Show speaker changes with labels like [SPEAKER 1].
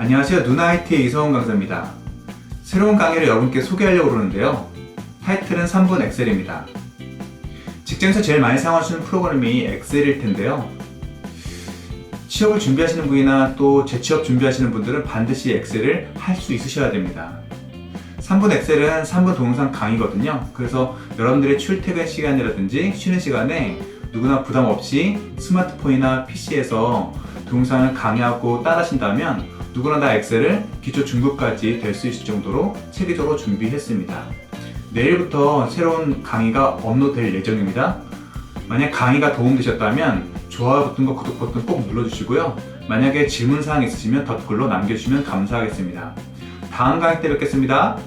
[SPEAKER 1] 안녕하세요. 누나이트의 이성훈 강사입니다. 새로운 강의를 여러분께 소개하려고 그러는데요. 타이틀은 3분 엑셀입니다. 직장에서 제일 많이 사용하시는 프로그램이 엑셀일 텐데요. 취업을 준비하시는 분이나 또 재취업 준비하시는 분들은 반드시 엑셀을 할 수 있으셔야 됩니다. 3분 엑셀은 3분 동영상 강의거든요. 그래서 여러분들의 출퇴근 시간이라든지 쉬는 시간에 누구나 부담 없이 스마트폰이나 PC에서 동영상을 강의하고 따라하신다면 누구나 다 엑셀을 기초 중급까지 될 수 있을 정도로 체계적으로 준비했습니다. 내일부터 새로운 강의가 업로드될 예정입니다. 만약 강의가 도움되셨다면 좋아요 버튼 과 구독 버튼 꼭 눌러주시고요. 만약에 질문사항 있으시면 댓글로 남겨주시면 감사하겠습니다. 다음 강의 때 뵙겠습니다.